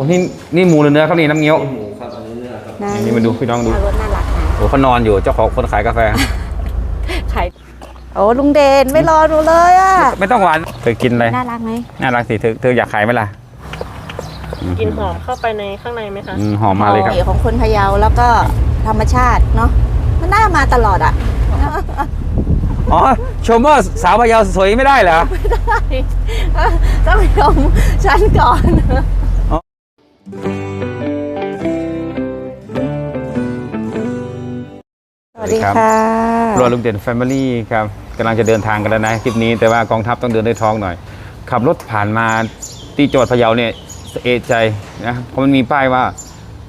อ้นี่นี่หมูหรือเนื้อครับนี่น้ำเงี้ยว หมูครับอันนี้เนื้อครับนะนี่มาดูพี่น้องดูรถน่ารักนะโอ้เขานอนอยู่เจ้าของคนขายกาแฟ ขายโอ้ลุงเดนไม่รอหนูเลยอะ ไม่ต้องหวานเธอกินเลยน่ารักไหมน่ารักสิเธอเธออยากขายไหมล่ะกลินหอมเข้าไปในข้างในไหมคะอืมหอมมาเลยครับโอ้ของคนพะเยาแล้วก็ธรรมชาติเนาะมันน่ามาตลอดอะ อ๋อชมว่าสาวพะเยาสวยไม่ได้เหรอต้องชมฉันก่อน สวัสดีค่ะรอลุงเด่นแฟมิลี่ครับกำลังจะเดินทางกันแล้วนะคลิปนี้แต่ว่ากองทัพต้องเดินด้วยท้องหน่อย ขับรถผ่านมาที่จังหวัดพะเยาเนี่ยเอะใจนะเพราะมันมีป้ายว่า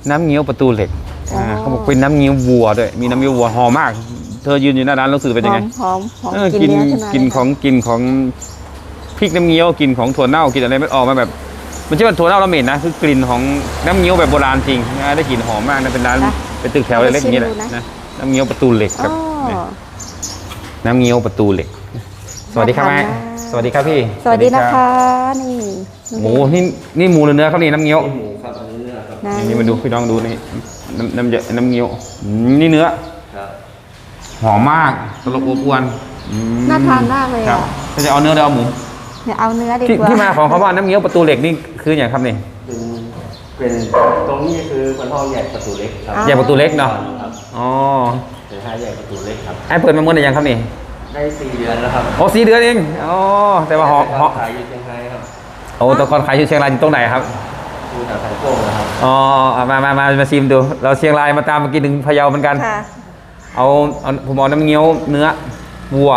น้ำเงี้ยวประตูเหล็กอ๋ออ่าเขาบอกเป็นน้ำเงี้ยววัวด้วยมีน้ำเงี้ยววัวหอมมาก เธอยืนอยู่หน้าร้านรู้สึกเป็นหยังอไงมหอมหอมเออกินกินเนื้อขึ้นมากินเลยของกินของพริกน้ำเงี้ยวกินของถั่วเน่ากินอะไรไม่ออกมาแบบ มันใช่ว่าถั่วเน่าเราเหม็นนะคือกลิ่นของน้ำเงี้ยวแบบโบราณจริงนะได้กลิ่นหอมมากนะเป็นร้านเป็นตึกแถวเล็กๆอย่างนี้แหละนะน้ำเงี้ยวประตูเหล็กคอ๋รับอเนี่ยน้ำเงี้ยวประตูเหล็ก สวัสดีครับน่าแม่ทานมาก สวัสดีครับพี่สวัสดีนะคะ นี่หมูนี่นี่หมูหรือเนื้อครับนี่น้ำเงี้ยวหมูครับอันนี้เนื้อครับนะนี่มาดูพี่น้องดูนี่น้ำน้ำเยอะน้ำเงี้ยวอืมนี่เนื้อครับหอมมากตลบอบอวนอืมน่าทานมากเลยครับอะ ถ้าจะเอาเนื้อเดี๋ยวเอาหมู เนี่ยเอาเนื้อดีที่กว่าที่มาของคำว่าน้ำเงี้ยวประตูเหล็กนี่คืออย่างครับนี่เป็นเป็นตรงนี้คือคนห้องใหญ่ประตูเล็กครับแยกประตูเล็กเนาะครับอ๋อเป็นห้าใหญ่ประตูเล็กครับ ไอ้เปิดมาเมื่อไหร่ยังครับนี่ได้สี่เดือนแล้วครับโอ้สี่เดือนเองอ๋อแต่ว่าหอมหอมขายอยู่เชียงรายครับโอ้แตะกอนขายอยู่เชียงรายอยู่ตรงไหนครับอยู่แถวไทยโก้งนะครับอ๋อเอามามามามาชิมดู เราเชียงรายมาตามมากินถึงพะเยาเหมือนกัน ค่ะเอาเอาผมเอาน้ำเงี้ยวเนื้อวัว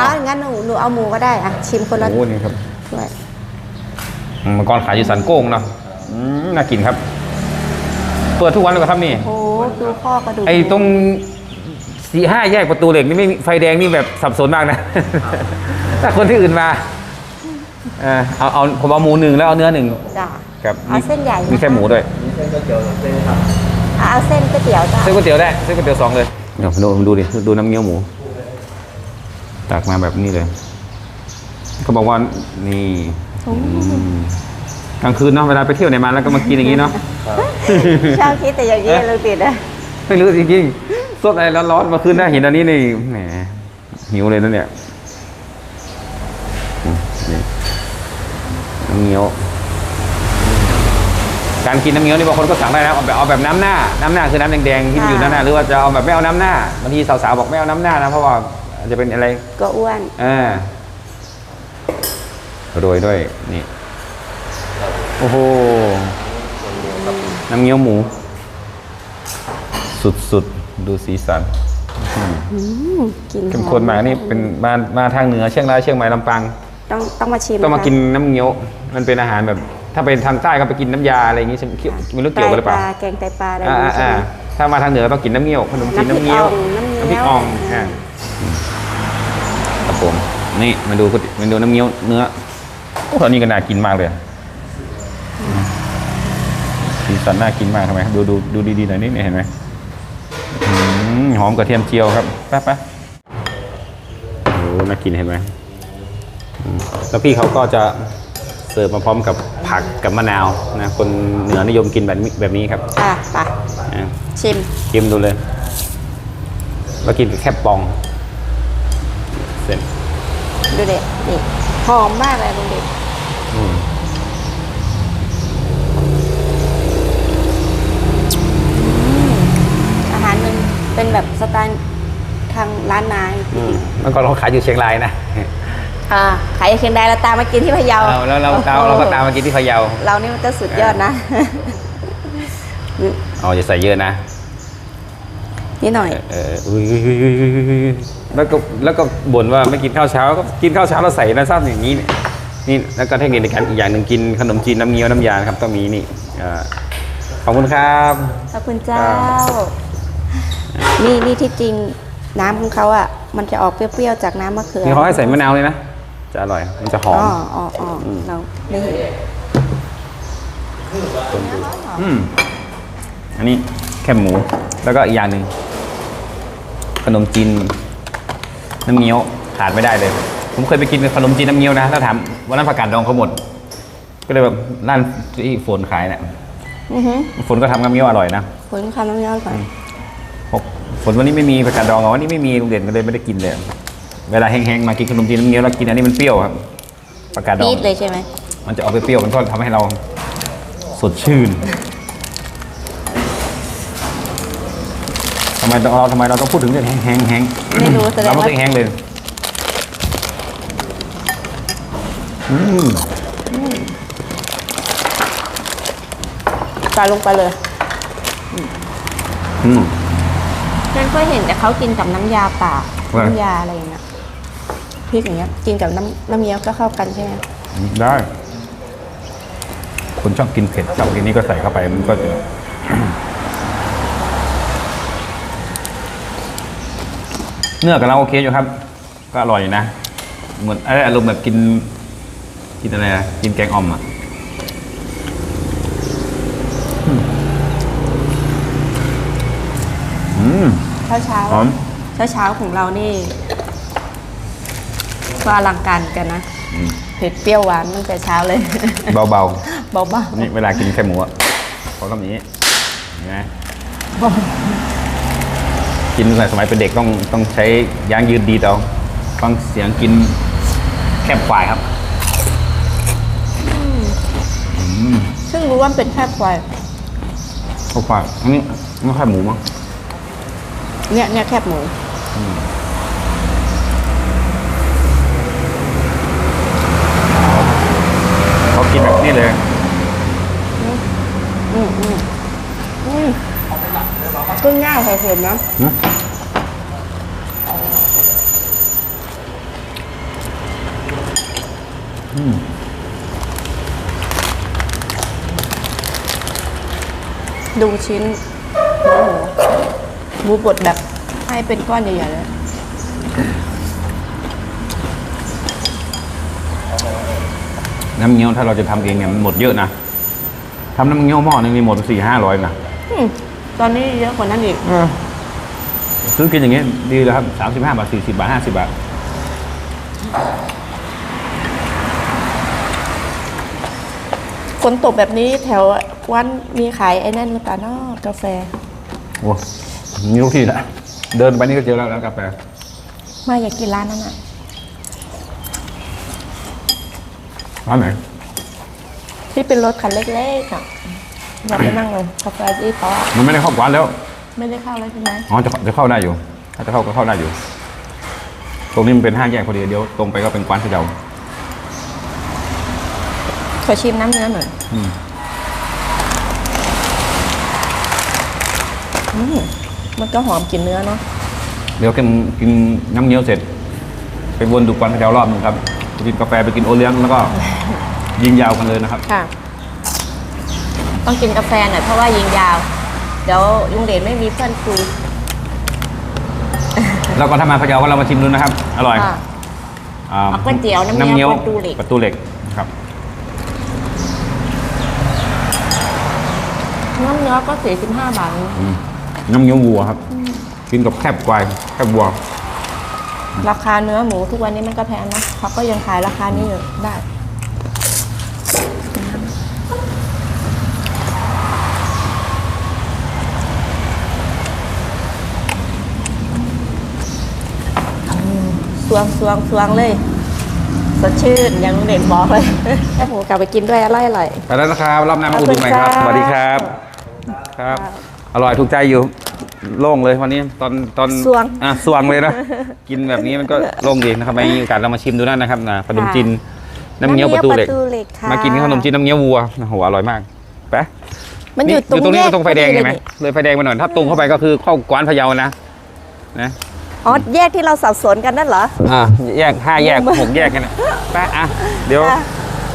อะงั้นหนูหนูเอาหมูก็ได้อะชิมคนละโอ้นี่ครับถ้วยอืมเมื่อก่อนขายอยู่สันโก้งเนาะอืมน่ากินครับ เปิดทุกวันเลยเหรอครับนี่ โอ้ดูข้อกระดูกไอ้ตรงสี่ห้าแยกประตูเหล็กนี่ไม่มีไฟแดงนี่แบบสับสนมากนะ ถ้าคนที่อื่นมาเออเอาเอาผมเอาหมูหนึ่งแล้วเอาเนื้อหนึ่งจ้ะ ครับเอาเส้นใหญ่มีแค่หมูด้วยนี่เส้นก๋วยเตี๋ยวเส้นครับ อะเอาเส้นก๋วยเตี๋ยวจ้ะ เส้นก๋วยเตี๋ยวได้เส้นก๋วยเตี๋ยวสองเลยเดี๋ยวดูดูดิดูน้ำเงี้ยวหมู ตักมาแบบนี้เลยเขาบอกว่านี่โอ้กลางคืนเนาะเวลาไปเที่ยวไหนมาแล้วก็มากินอย่างนี้เนาะชอบคิดแต่อย่างนี้เลยติดอะไม่รู้จริงๆสดอะไรร้อนๆมาคืนได้เห็นอันนี้นี่แหมหิวเลยนะเนี่ยอืมนี่น้ำเงี้ยวการกินน้ำเงี้ยวนี่บางคนก็สั่งได้นะเอาแบบเอาแบบน้ำหน้า น้ำหน้าคือน้ำแดงๆที่มันอยู่น้ำหน้าหรือว่าจะเอาแบบไม่เอาน้ำหน้าบางทีสาวๆบอกไม่เอาน้ำหน้านะเพราะว่าอา จจะเป็นอะไรก็อ้วนอ่าโรยด้วยนี่โอ้โหน้ำเงี้ยวหมู สุดๆดูสีสันอืมกินเข้มข้นมากนี่เป็นมามาทางเหนือเชียงรายเชียงใหม่ลำปางต้องต้องมาชิมต้องมาะกินน้ำเงี้ยวมันเป็นอาหารแบบ ถ้าไปทางใต้ก็ไปกินน้ำยาอะไรอย่างงี้ใช่ไหมเกี่ยวไม่รู้เกี่ยวกันหรือเปล่าไตปลาแกงไตปลาอะไรอ่าอย่างอ่างี้อ่าใช่ไหมถ้ามาทางเหนือต้องกินน้ำเงี้ยวขนมจีนน้ำพริน้ำกเงี้ยวอ่องน้ำเงี้ยวน้ำพริกอ่องอ่า ครับผมนี่มาดูมาดูน้ำเงี้ยวเนื้อโอ้ตอนนี้ก็น่ากินมากเลยอืมสีสันน่ากินมากทำไมดูดูดูดีๆหน่อยนี่เห็นไหมอืมหอมกระเทียมเจียวครับแป๊บแป๊บโอ้น่ากินเห็นไหมอืมแล้วพี่เขาก็จะเสิร์ฟมาพร้อมกับผักกับมะนาวนะคนเหนือนิยมกินแบบนี้แบบนี้ครับอะไปอะชิมชิมดูเลยแล้วกินกับแค่ปองเสร็จ ดูเด็ดนี่หอมมากเลยลุงเด็ดอืมอาหารมันเป็นแบบสไตล์ทางร้านนายอืมเมื่อก่อนเราขายอยู่เชียงรายนะอ่าขายเชียงรายเราตามมากินที่พะเยาเราแล้วเราเราเราก็ตามมากินที่พะเยา เรานี่มันก็สุดยอดนะอ๋อจะใส่เยอะนะ นิดหน่อยเอออุ้ยแล้วก็แล้วก็บ่นว่าไม่กินข้าวเช้าก็กินข้าวเช้าแล้วใส่น้ำซ้ำอย่างนี้นี่แล้วก็เทคนิคในการอีกอย่างหนึ่งกินขนมจีนน้ำเงี้ยวน้ำยานครับต้องมีนี่ขอบคุณครับขอบคุณเจ้านี่นี่ที่จริงน้ำของเขาอะมันจะออกเปรี้ยวๆจากน้ำมะเขือนี่เขาให้ใส่มะนาวเลยนะจะอร่อยมันจะหอมอ๋ออ๋ออ๋อเราได้เห็นอืมอันนี้แค่หมูแล้วก็อีกอย่างหนึ่ง ขนมจีนน้ำเงี้ยวขาดไม่ได้เลย ผมเคยไปกินขนมจีนน้ำเงี้ยวนะแล้วถามวันนั้นผักกาดดองเขาหมด ก็เลยแบบร้านที่โฟนขายเนี่ยอือหือฝนก็ทำน้ำเงี้ยวอร่อยนะผลคำน้ำยาก่อนพวกฝนวันนี้ไม่มีผักกาดดองอะวันนี้ไม่มีลุงเด่นก็เลยไม่ได้กินเลยเวลาแห้งๆมากินขนมจีนน้ำเงี้ยวแล้วกินอันนี้มันเปรี้ยวครับผักกาดดอปีงดเลยใช่ไหมมันจะออกเปรี้ยวๆมันก็ทำให้เรา สดชื่น ไมเราทำไมเราต้องพูดถึงเรื่องแห้งๆแห้งไม่รู้แสดเรางไม่ว่าเคยแห้งเลยอืมใส่ลงไปเลยอืมฉันเคยเห็นแต่เขากินกับน้ำยาป่าว่า น้ำยาอะไรอย่างเงี้ยพริกอย่างเงี้ยกินกับน้ำน้ำเงี้ยวก็เข้ากันใช่ไหมได้ คนชอบกินเผ็ดชอบกินนี่ก็ใส่เข้าไปมันก็จะ เนื้อกับเราโอเคอยู่ครับ ก็อร่อยอยู่นะ เหมือนเอยอารมณ์แบบกิน กินอะไรอะกินแกงอ่อมอะอืมอืมเช้าเช้าหอมเช้าเช้าๆของเรานี่ก็อลังการกันนะอืมเผ็ดเปรี้ยวหวานตั้งแต่เช้าเลย เบาเบาๆนี่เวลากินแค่หมูอะเขาก็อย่างนี้เห็นไหม กินตั้งแต่สมัยเป็นเด็กต้องต้องใช้ยางยืดดีดเอาฟังเสียงกินแคบควายครับๆซึ่งรู้ว่ามันเป็นแค่ควายแคบควายอันนี้ไม่ค่อยหมูมั้งเนี่ยเนี่ยแคบหมูเขากินแบบนี้เลย อืมอืมอืม ก็ง่ายเผ็ดๆนะหึดูชิ้นหมูหมูบดแบบให้เป็นก้อนใหญ่ๆเลยน้ำเงี้ยวถ้าเราจะทำเองเนี่ยมันหมดเยอะนะทำน้ำเงี้ยวหม้อนึงมีหมดสี่ห้าร้อยนะ อืม ตอนนี้เยอะกว่านั้นอีกซื้อกินอย่างเงี้ยดีแล้วครับสามสิบห้าบาทสี่สิบาทห้าสิบาท ฝนตกแบบนี้แถววันมีขายไอ้นั่นหรือเปล่าเนาะกาแฟ โอ้มีทุกที่นะเดินไปนี่ก็เจอแล้วร้านกาแฟ มาอยากกินร้านนั้นอะ ร้านไหน ที่เป็นรถคันเล็กๆอะ เราไปนั่งเลยกาแฟที่เขาอะมันไม่ได้เข้ากวานแล้ว ไม่ได้เข้าเลยใช่ไหมอ๋อจะจะเข้าได้อยู่ ถ้าจะเข้าก็เข้าได้อยู่ ตรงนี้มันเป็นห้าแยกพอดีเดี๋ยวตรงไปก็เป็นกวานพะเยาขอชิมน้ำเนื้อหน่อยอืมอืมมันก็หอมกลิ่นเนื้อเนาะเดี๋ยวกินกินน้ำเงี้ยวเสร็จ ไปวนดูกวานพะเยารอบหนึงครับไปกินกาแฟไปกินโอเลี้ยงแล้วก็ ยิงยาวกันเลยนะครับ ค่ะ ต้องกินกาแฟหน่อยเพราะว่ายิงยาว เดี๋ยวลุงเดชไม่มีเพื่อนคุยแล้วก็ถ้ามาพะเยาก็เรามาชิมดูนะครับ อร่อยค่ะ อ่าเอาก๋วยเตี๋ยวน้ำเงี้ยวประตูเหล็ก ประตูเหล็กครับน้ำเนื้อก็สี่สิบห้าบาทอืมน้ำเงี้ยววัวครับ กินกับแคบควายแคบวัว ราคาเนื้อหมูทุกวันนี้มันก็แพงนะเขาก็ยังขายราคานี้อยู่ได้ สวงสวงสวงเลย สดชื่นอย่างลุงเด่นบอกเลยแค่หมูกลับไปกินด้วยอร่อยอร่อยไปแล้วนะครับรอบหน้ามาอุดหนุนใหม่ครับขอบคุณค่ะสวัสดีครับครับ อร่อยถูกใจอยู่โล่งเลยวันนี้ตอนตอนสวงอะสวงเลยนะ กินแบบนี้มันก็โล่งดีนะครับไม่มีโอกาสเรามาชิมดูนั่นนะครับนะขนมจีนน้ำเงี้ยวประตูเหล็กค่ะมากินขนมจีนน้ำเงี้ยววัวโอ้โหอร่อยมากไปมันอยู่ตรงตรงนี้แยก็ตรงไฟแดงพอใช่ไหมเลยนี่เลยไฟแดงมาหน่อยถ้าตรงเข้าไปก็คือเข้ากวานพะเยานะนะ อ๋อแยกที่เราสับสนกันนั่นเหรอ อ่าแยกห้าแยกแยกมาหกแยกกันนะไปอะเดี๋ยวค่ะ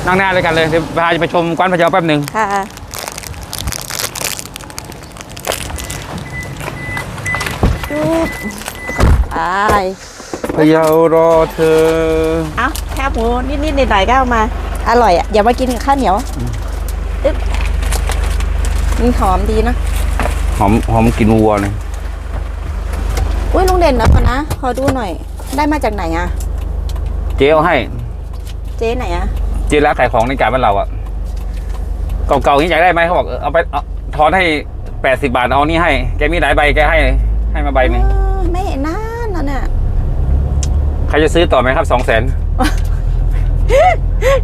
นั่งหน้าด้วยกันเลยเดี๋ยวพาจะไปชมกวานพะเยาแป๊บหนึ่งค่ะไอายพะเยารอเธอ เอ้าแคบหมูนิดๆหน่อยๆก็เอามา อร่อยอะอย่ามากินกับข้าวเหนียวอึ๊บนี่หอมดีนะหอมหอมกลินวัวเลย อุ้ยลุงเด่นนะก่อนนะ ขอดูหน่อย ได้มาจากไหนอะเจ๊เอาให้ เจ๊ไหนอะเจ๊ร้านขายของในกาดบ้านเราอะก็เก่าๆนี้อยากได้ไหมเขาบอกเออเอาไปเอาทอนให้แปดสิบาทเอานี่ให้ แกมีหลายใบแกให้ ให้มาใบหนึ่งเออไม่เห็นนานแล้วเนี่ยใครจะซื้อต่อไหมครับสองแสน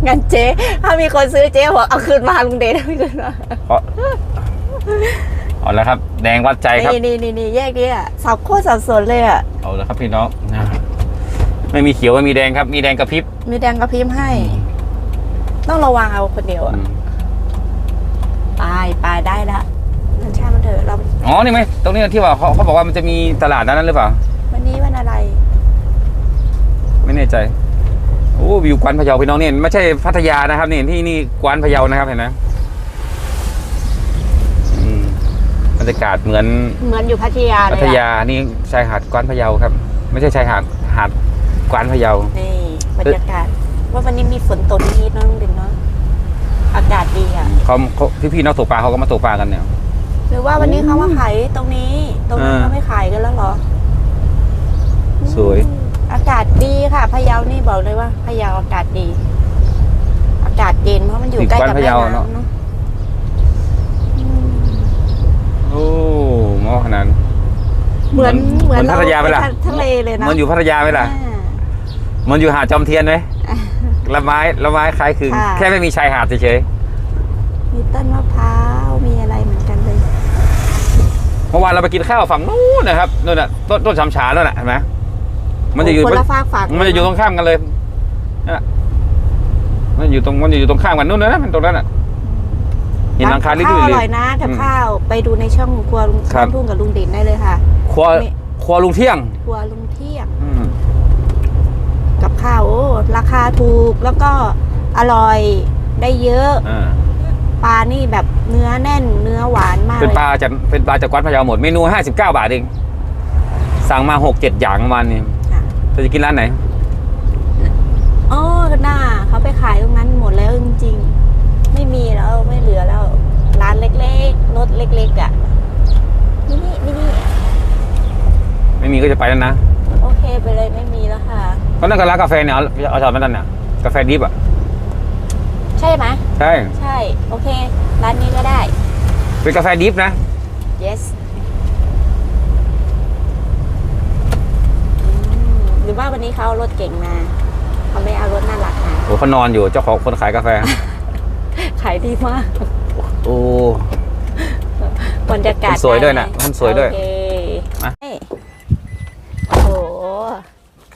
งั้นเจ๊ ถ้ามีคนซื้อเจ๊บอกเอาคืนมาลุงเดชเอาคืนมา เพราะเอาแล้วครับ แดงวัดใจครับ นี่นี่นี่นี่แยกนี้อะสับโคตรสับสนเลยอะ เอาแล้วครับพี่น้องนะไม่มีเขียวไม่มีแดงครับ มีแดงกระพริบมีแดงกระพริบให้ ต้องระวังเอาคนเดียวอะไปไปได้ละมันช่างมันเถอะเรา อ๋อ นี่ไหม ตรงนี้ที่ว่าเขาเขาบอกว่ามันจะมีตลาดนั้นหรือเปล่า วันนี้วันอะไร ไม่แน่ใจ โอ้วิวกวานพะเยาพี่น้องเนี่ยไม่ใช่พัทยานะครับนี่ที่นี่กวานพะเยานะครับเห็นไหมอืมบ รรยากาศเหมือนเหมือนอยู่พัทยาเลยพัอะทยานี่ชายหาดกวานพะเยาครับ ไม่ใช่ชายหาดหาดกวานพะเยานี่บรรยากาศ ว่าวันนี้มีฝนตกนิดๆเน้องดินเนาะอากาศดีอะเขาเขาพี่ๆนักตกปลาเขาก็มาตกปลากันเนี่ย หรือว่าวันนี้เขามาขายตรงนี้ ตรงนั้นอ่า เขาไม่ขายกันแล้วเหรอสวย อากาศดีค่ะพะเยานี่บอกเลยว่าพะเยาอากาศดี อากาศเย็นเพราะมันอยู่ใกล้กับแม่น้ำเนาะอืม โอ้หมอ ขนาดเหมือนเหมืเหมืออนนพัทยาไหมล่ะ ทะเลเลยนะมันอยู่พัทยาไหมล่ะ อ่า มันอยู่หาดจอมเทียนไหมละไม้ละไม้คล้ายคลึงค่ะ แค่ไม่มีชายหาดเฉยมีต้นมะพร้าวมีอะไรเหมือนกันเลย ๆเมื่อวานเราไปกินข้าวฝั่งนู้นนะครับนู่นน่ะต้นต้นฉำฉาแล้วน่ะเห็นไหมมันจะอยู่ คนละฝากฝากมันจะอยู่ตรงข้ามกันเลยนั่นน่ะมันอยู่ตรง มันอยู่ตรงข้ามกันนู่นนะ มันตรงนั้นอะ เห็นหลังคากับลื่ข้าวนอๆเลร่อยยนะกับอืมข้าวไปดูในช่องครัวลุงครับบ้านทุ่งกับลุงดินได้เลยค่ะ ครัวนี่ ครัวลุงเที่ยงครัวลุงเที่ยงอืมกับข้าวโอ้ราคาถูกแล้วก็อร่อยได้เยอะอ่าปลานี่แบบเนื้อแน่นเนื้อหวานมากเป็นเลยปลาจากเป็นปลาจากกวานพะเยาหมดเมนูห้าสิบเก้าบาทเอง สั่งมาหกเจ็ดอย่างประมาณนี้ค่ะเธอจะกินร้านไหน อ๋อหน้าเขาไปขายตรงนั้นหมดแล้วจริงๆ ไม่มีแล้วไม่เหลือแล้ว ร้านเล็กๆรถเล็กๆอะนี่นี่นี่นี่ไม่มีก็จะไปแล้วนะโอเคไปเลยไม่มีแล้วค่ะ ก็นั่นก็ร้านกาแฟเนี่ยเอาเอาจอดมาดันเนี่ยกาแฟดิบอะใช่ไหมใช่ใช่ โอเค ร้านนี้ก็ได้ เป็นกาแฟดิฟนะ yes อืมหรือว่าวันนี้เขาเอารถเก่งมาเขาไม่เอารถน่ารักมาโอ้เขานอนอยู่เจ้าของคนขายกาแฟ ขายดีมาก โอ้ บรรยากาศมันสวยด้วยนะไไหมันสวยด้วย โอเคมาเฮ้ยโอ้โห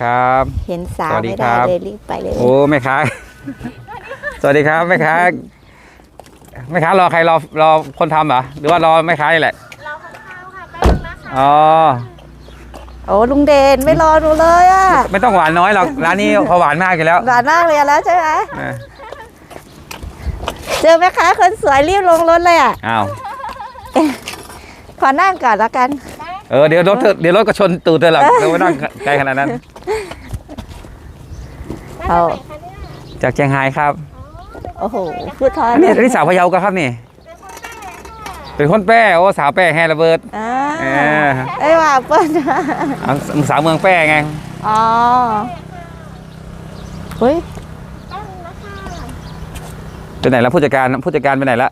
ครับ เห็นสาวสวัสดีไม่ครัได้บ เลยรีบไปเลย โอ้แม่ค้า สวัสดีครับแม่ค้าแม่ค้ารอใครรอรอคนทำเหรอหรือว่ารอแม่ค้านี่แหละรอข้าวค่ะแป๊บนึงนะคะอ๋อโอ้ลุงเดนไม่รอหนูเลยอะไม่ต้องหวานน้อยหรอกร้านนี้เขาหวานมากอยู่แล้วหวานมากเลยอะแล้วใช่ไหม นะ เจอแม่ค้าคนสวยรีบลงรถเลยอะ อ้าว ขอนั่งก่อนแล้วกัน เออเดี๋ยวรถเธอเดี๋ยวรถก็ชนตูดเธอหรอกเธอไม่นั่งไกลขนาดนั้น เอาจากเชียงรายครับโอ้โหพูดทออันนนี้อันนี้สาวพะเยากันครับนี่ เป็นคนแป้โอ้สาวแป้แฮระเบิดอ่าเออไอ้ยว่าเปิ้ลเอาสาวเมืองแป้ไง อ๋อเฮ้ย ไปไหนแล้วผู้จัดการผู้จัดการไปไหนละ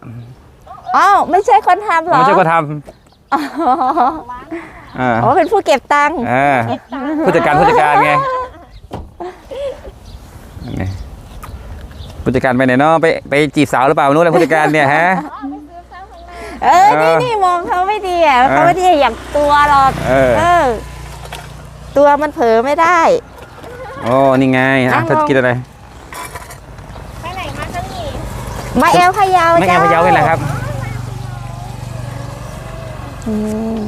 อ้าวไม่ใช่คนทำเหรอไม่ใช่คนทอ๋อำอ่าอ๋อเป็นผู้เก็บตังค์เออผู้จัดการผู้จัดการไงนี่ผู้จัดการไปไหนเนาะไปไปจีบสาวหรือเปล่าไม่รู้เลยผู้จัดการเนี่ยฮะ เออเอนี่อนี่มองเขาไม่ดีอะเออเขาไม่ดีอย่างตัวหรอกเออเออตัวมันเผลอไม่ได้ โอ้นี่ไงนั่อะงลง เธอกินอะไร ไปไหนมาคะนี่ มาแอลพะเยาไม่ไงพะเยาเป็นไรครับอืม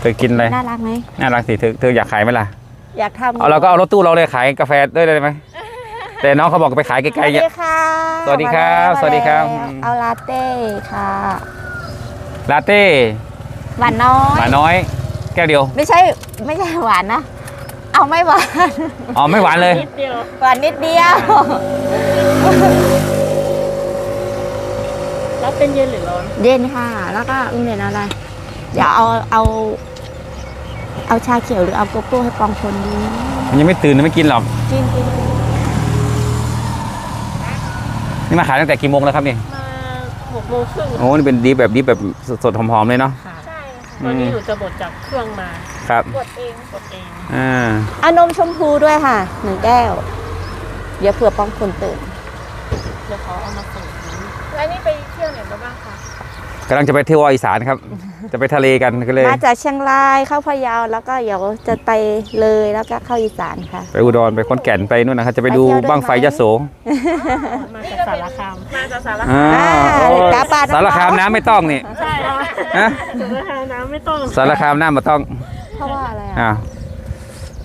เธอกินอะไรน่ารักไหมน่ารักสิเธอเธออยากขายไหมล่ะ อยากทำเอาเราก็เอารถตู้เราเลยขายกาแฟด้วยได้ไหมแต่น้องเขาบอกไปขายไกสลวัสๆเนี่ยดีค่ะสวัสดีครับมาสวัสดีครับแล้วเอาลาเต้ค่ะลาเต้หวานน้อยหมาน้อย แก้วเดียว ไม่ใช่ไม่ใช่หวานนะเอาไม่หวานอ๋อไม่หวานเลยนิดเดียวหวานนิดเดียว แล้วเป็นเย็นหรือร้อน เย็นค่ะ แล้วก็ลุงเด่นเอาอะไร เดี๋ยวเอาเอาเอาชาเขียวหรือเอาโกโก้ให้ปองคนดีมันยังไม่ตื่นไม่กินหรอกกินกินนี่มาขายตั้งแต่กี่โมงแล้วครับนี่มาหกโมงครึ่งโอ้นี่เป็นดีแบบดีแบบสดๆหอมๆเลยเนาะ ค่ะใช่ตัวนี้หนูจะบดจากเครื่องมาครับกดเองบดเองอ่าเอานมชมพูด้วยค่ะหนึ่งแก้ว เดี๋ยวเผื่อป้องคนตื่นเดี๋ยวเขาเอามาส่ง แล้วนี่ไปเที่ยวไหนมาบ้างคะกำลังจะไปเที่ยวอีสานครับ จะไปทะเลกันก็เลย มาจากเชียงรายเข้าพะเยาแล้วก็เดี๋ยวจะไปเลยแล้วก็เข้าอีสานค่ะ ไปอุดรไปขอนแก่นไปนู่นนะครับจะไปดูไปเที่ยวด้วยบ้างไฟไหม ยะโสมาจากสารคามมาจากสารอ่าอ่าโอ้กาปาดสารคามน้ำไม่ต้องนี่ใช่ค่ะฮะสารคามน้ำไม่ต้องสารคามน้ำไม่ต้องเพราะว่าอะไรอะ อ่า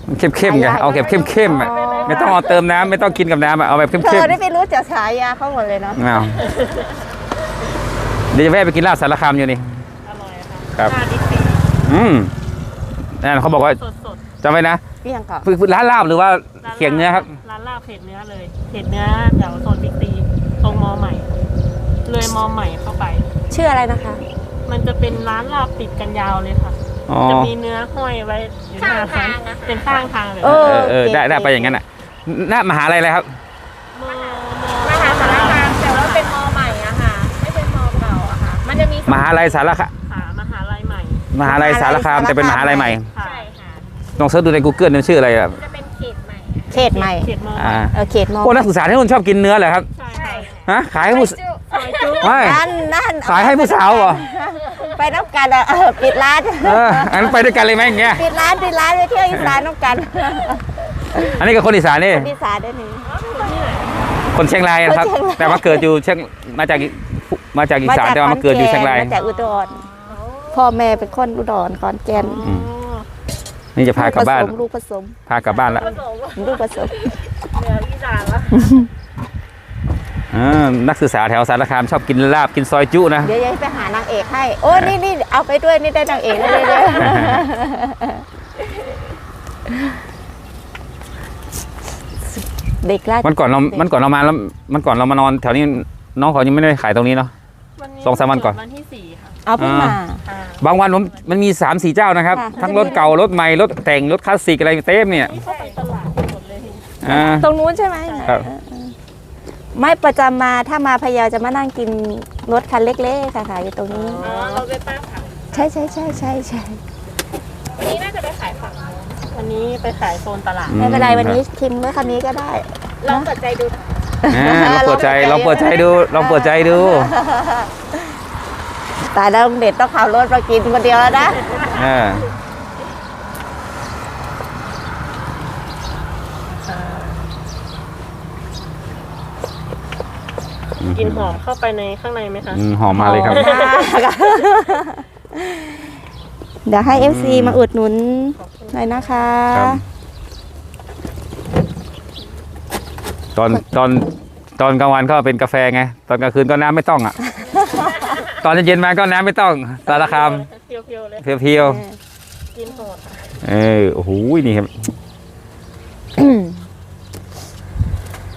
มันเข้มๆไงเอาแบบเข้มๆอะอ๋อไม่ต้องเอาเติมน้ำไม่ต้องกินกับน้ำอะเอาแบบเธเข้มอได้ไปรู้จักฉายาเขาหมดเลยเนาะๆอ้าวเดี๋ยวจะแวะไปกินลาบสารคามอยู่นี่อร่อยค่ะครับหน้าดิซีอืมนั่นเขาบอกว่าสดสดจำไว้นะเรี่ยงก่อนคือร้านลาบหรือว่าๆร้านเขียงเนื้อครับ ร้านลาบเผ็ดเนื้อเลยเผ็ดเนื้อแถวโซนบิ๊กซีตรงมอใหม่ เลยมอใหม่เข้าไป ชื่ออะไรนะคะ มันจะเป็นร้านลาบติดกันยาวเลยค่ะ อ๋อจะมีเนื้อห้อยไว้อยู่หน้าร้านเป็นข้างทางเลยเอเออเออได้ได้ไปอย่างนั้นอะหน้ามหาอะไรเลยครับ มอมหาสารคามแต่ว่าเป็นมอใหม่อะค่ะ ไม่เป็นมอเก่าอะค่ะ มันจะมีมหาลัยสารคามค่ะมหาลัยใหม่มหาลัยสารคามแต่เป็นมหาลัยใหม่ค่ะใช่ค่ะ ลองเสิร์ชดูใน Google มันชื่ออะไรอะจะเป็นเขตใหม่เขตใหม่เขตมออ่าเออเขตมอพวกนักศึกษาที่นู่นชอบกินเนื้อเหรอครับใช่ค่ะฮะขายให้ผู้ซอยจุ๊ไม่นั่นนั่นขายให้ผู้สาวเหรอ ไปน้ำกันอะเออปิดร้านเอออันนั้นไปด้วยกันเลยไหมอย่างเงี้ย ปิดร้านปิดร้านไปเที่ยวอีสานน้ำกันอันนี้ก็คนอีสานนี่ อีสานได้หนึ่ง คนเชียงรายนะครับ คนเชียงราย แต่มาเกิดอยู่เชียง มาจากมาจากอีสานแต่ว่ามาเกิดอยู่เชียงราย มาจากอุดร พ่อแม่เป็นคนอุดรขอนแก่นอืม นี่จะพากลับบ้านลูกผสมพากลับบ้านแล้วลูกผสม เหนืออีสานละอ่า นักศึกษาแถวสารคามชอบกินลาบกินซอยจุนะ เดี๋ยวจะไปหานางเอกให้ โอ้นี่นี่เอาไปด้วยนี่ได้นางเอกได้เลยเด็กราชมันก่อนเรา มันก่อนเรามาแล้ว มันก่อนเรามานอนแถวนี้น้องเขายังไม่ได้ขายตรงนี้เนาะสองสามวันก่อนวันที่สี่ค่ะเอาเพิ่งมาอ่าบางวันผมมันมี3ามสี่เจ้านะครับค่ะทั้งรถเก่ารถใหม่รถแต่งรถคลาสสิกอะไรเต็มเนี่ยนี่เข้าไปตลาดหมดเลยทีอ่าตรงนู้นใช่ไหมครับเออเออ ไม่ประจำมาถ้ามาพะเยาจะมานั่งกินรถคันเล็กๆค่ะขายอยู่ตรงนี้ อ๋อเราไปป้าผักใช่ใช่ใช่ใช่ใช่วันนี้น่าจะไปขายผักวันนี้ไปขายโซนตลาด ไม่เป็นไรวันนี้ทิมรถคันนี้ก็ได้ลองเปิดใจดูอ่าลองเปิดใจลองเปิดใจดูลองเปิดใจดูตายแล้วลุงเด็ดต้องขับรถมากินคนเดียวแล้วนะอ่า กลินหอมเข้าไปในข้างในไหมคะอืมหอมมาเลยครับเดี๋ยวให้ FC มาอุดหนุนหน่อยนะคะ ครับ ตอนตอนตอนกลางวันก็เป็นกาแฟไง ตอนกลางคืนก็น้ำไม่ต้องอะ ตอนเย็นๆมาก็น้ำไม่ต้องสารคามเพียวๆเลยเพียวกลินโหดๆเออโอ้โหนี่ครับ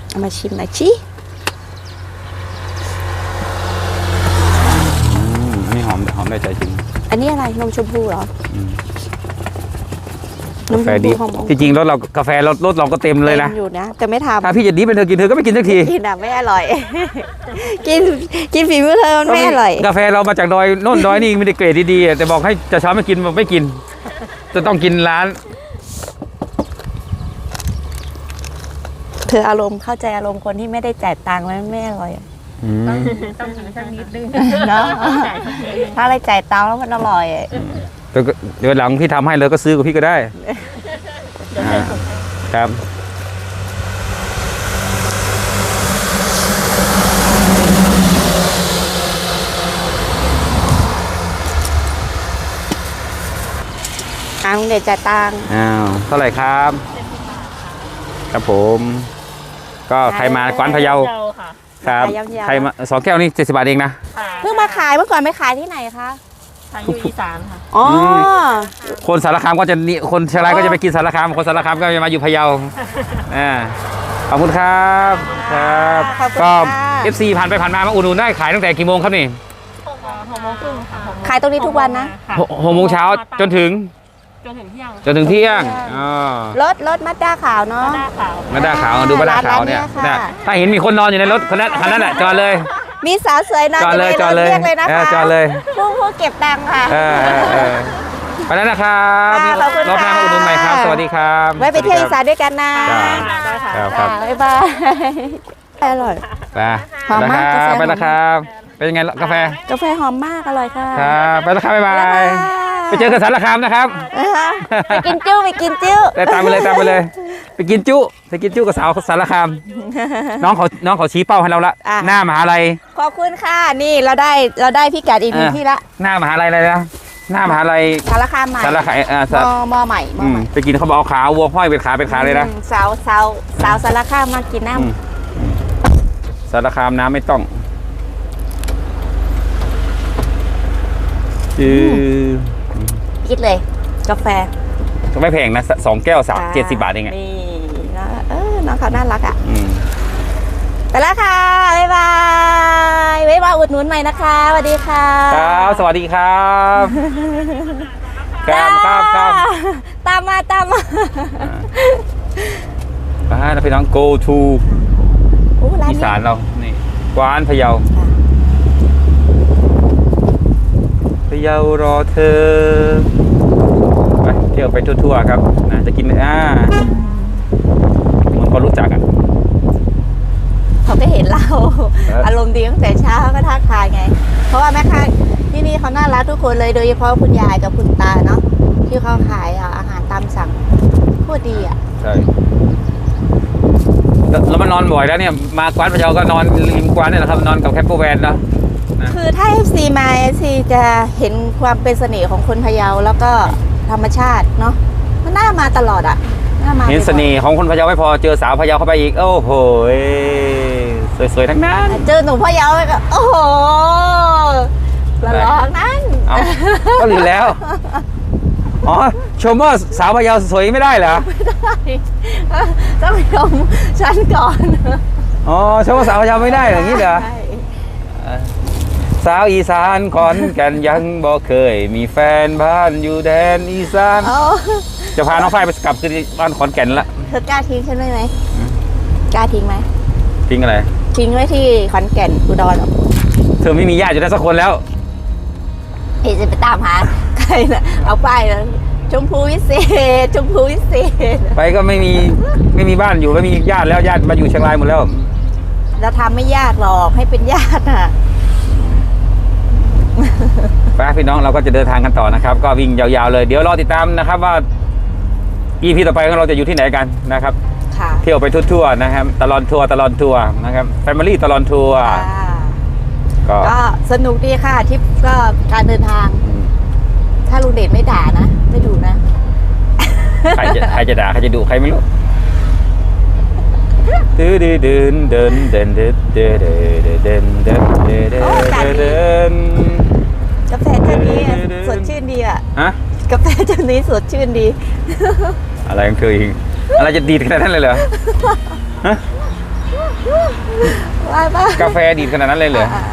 เอามาชิมหน่อยชิ อืมอันนี้หอมหอม ได้ใจจริงอันนี้อะไรนมชมพูเหรออืมนมกาชแฟมดีพูหอมที่จริงรถเรากาแฟรถรถเราก็เต็มเลยนะต็มอยู่นะ แต่ไม่ทถ้าพี่จะดีเป็นเธอกินเธอก็ไม่กินสักทีำกินอะไม่อร่อย กินกินฝีมือเธอมันไม่อร่อย กาแฟเรามาจากดอยโน่นดอยนี่ไม่ได้เกรดดีๆอะแต่บอกให้จะช้อนไม่กินบอกไม่กิน จะต้องกินร้านเธออารมณ์เข้าใจอารมณ์คนที่ไม่ได้จ่ายตังค์มันไม่อร่อยอะ อืมต้องถึงสักนิดนึงเนาะจ่ายสักนิดนึงถ้าอะไรจ่ายตังค์แล้วมันอร่อยอะแล้วก็เดี๋ยวหลังพี่ทำให้เลยก็ซื้อกับพี่ก็ได้เดี๋ยวให้ผมครับอะลุงเดชจ่ายตังค์ อ้าวเท่าไหร่ครับ ครับผม ก็ใครมา กวานพะเยาค่ะ ครับใครมาสองแก้วนี่เจ็ดสิบบาทเองนะ ค่ะเพิ่งมาขายเมื่อก่อนไปขายที่ไหนคะ ทางอยู่อีสานค่ะอ๋อคนสารคามก็จะนี่คนเชียงรายก็จะไปกินสารคาม คนสารคามก็จะมาอยู่พะเยาอ่าขอบคุณครับครับ ขอบคุณก็ ค่ะ FC ผ่านไปผ่านมามาอุดหนุนได้ขายตั้งแต่กี่โมงครับนี่หกโมงครึ่งค่ะหกโมขายตรงนี้ทุกวันนะค่หกหกโมงเช้าจนถึง จนถึงเที่ยงจนถึงเที่ยงอ๋อรถรถมัดด้าขาวเนาะ หน้าขาว มาด้าขาวดูมาด้าขาวเนี่ยร้านเนี้ยค่ะเนี่ยถ้าเห็นมีคนนอนอยู่ในรถคนนั้นคันนั้นแหละจอดเลย มีสาวสวยนอนจอดเลยในจรอดถเลยเรียกเลยนะเออคะจอดเลย ผู้ผู้เก็บตังค์ค่ะ เออเออเออไปแล้วนะครับค่ะขอบคุณรอบหน้าค่ะมาอุดหนุนใหม่ครับ สวัสดีครับไว้ไปเที่ยวอีสานด้วยกันนะจ้าได้ค่ะ ครับครับจ้าบ๊ายบายอร่อย ไปหอมมากแล้วคการับแฟ ไปแล้วครับ เป็นยังไงกาแฟ กาแฟหอมมากอร่อยค่ะครับไปแล้วครับบ๊ายบาบ๊ายบาย ย ไปเจอกันสารคามนะครับ ไปกินจิ้วไปกินจิ้วได้ตามไปเลยตามไปเลย ไปกินจุไปกินจุกับสาวสารคาม น้องเขาน้องเขาชี้เป้าให้เราละอะ หน้ามหาลัยขอบคุณค่ะ นี่เราได้เราได้พิกัดอีกหนึ่งเออที่ละหน้ามหาลัยอะไรนะหน้ามหาลัยสารคามใหม่สารคามอ่ามสารมอใหม่มออืใหมม่ไปกินเขาบอกเอาขาวัวห้อยเป็นขาเป็นขาเลยนะอืมสาวสาวสาวสารคามมากินน้อืมสารคามน้ำไม่ต้องคือำ คิดเลย กาแฟไม่แพงนะสองแก้วสามเจ็ดสิบบาทเองอะนี่นะเออน้องเขาน่ารักอะ อืม ไปแล้วค่ะ บ๊ายบายไว้มาอุดหนุนใหม่นะคะสวัสดีค่ะครับ สวัสดีครับครับครับครับตามมาตามมาไปแล้วพี่น้อง go to โอ้ร้านอีนี้สานเรา นี่กวานพะเยา ค่ะ พะเยารอเธอไปเที่ยวไปทั่วๆครับนะจะกินอ่ามันก็รู้จักอะเขาก็เห็นเราเออออารมณ์ดีตั้งแต่เช้าก็ทักทายไง เพราะว่าแม่ค้าที่นี่เขาน่ารักทุกคนเลยโดยเฉพาะคุณยายกับคุณตาเนาะที่เขาขายอาหารตามสั่งโคตรดีอะใช่แล้วแล้วมันนอนบ่อยแล้วเนี่ยมากวานพะเยาก็นอนริมกวานเนี่ยแหละครับนอนกับแคมเปอร์แวนเนอะคือถ้า FC มา FC จะเห็นความเป็นเสน่ห์ของคนพะเยาแล้วก็ธรรมชาติเนาะมันน่ามาตลอดอะน่ามาเห็นเสน่ห์ของคนพะเยาไม่พอเจอสาวพะเยาเข้าไปอีก โอ้โหสวยๆทั้งนั้นเจอหนุ่มพะเยาก็โอ้โหละลอกนั้นเอาก็อยู่แล้วอ๋อชมว่าสาวพะเยาสวยไม่ได้เหรอต้องชมฉันก่อนอ๋อชมว่าสาวพะเยาไม่ได้อย่างนี้เหรอใช่ สาวอีสานขอนแก่นยังบ่เคย มีแฟนบ้านอยู่แดนอีสานเอาจะพาน้องฝ้ายไปกลับคืนบ้านขอนแก่นละ เธอกล้าทิ้งฉันไว้ไหมกล้าทิ้งไหมทิ้งอะไร ทิ้งไว้ที่ขอนแก่นอุดรเหรอเธอไม่มีญาติอยู่ได้สักคนแล้วเดี๋ยวจะไปตามหาใครนะเอาป้ายนะชมพูวิเศษชมพูวิเศษ ไปก็ไม่มีไม่มีบ้านอยู่ไม่มีญาติแล้วญาติมาอยู่เชียงรายหมดแล้ว เราทำไม่ยากหรอกให้เป็นญาติอะ ไปพี่น้องเราก็จะเดินทางกันต่อนะครับ ก็วิ่งยาวๆเลย เดี๋ยวรอติดตามนะครับว่า EP ต่อไปของเราจะอยู่ที่ไหนกันนะครับค่ะเที่ยวไปทั่วๆนะครับ ตลอดทัวร์ตลอดทัวร์นะครับ Family ตลอดทัวร์ค่ะก็ก็สนุกดีค่ะทริปก็การเดินทาง ถ้าลุงเดชไม่ด่านะ ไม่ดูนะ ใครจะใครจะด่าใครจะดุใครไม่รู้เดินเดินเดินเดินเดินเดินเดินเดินเดินเดินโอ้อากาศดีเดิน กาแฟเจ้านี้อะสดชื่นดีอะฮะกาแฟเจ้านี้สดชื่นดี อะไรของเธอเองอะไรจะดีดขนาดนั้นเลยเหรอฮะว่าป่ะกาแฟดีดขนาดนั้นเลยเหรออ่า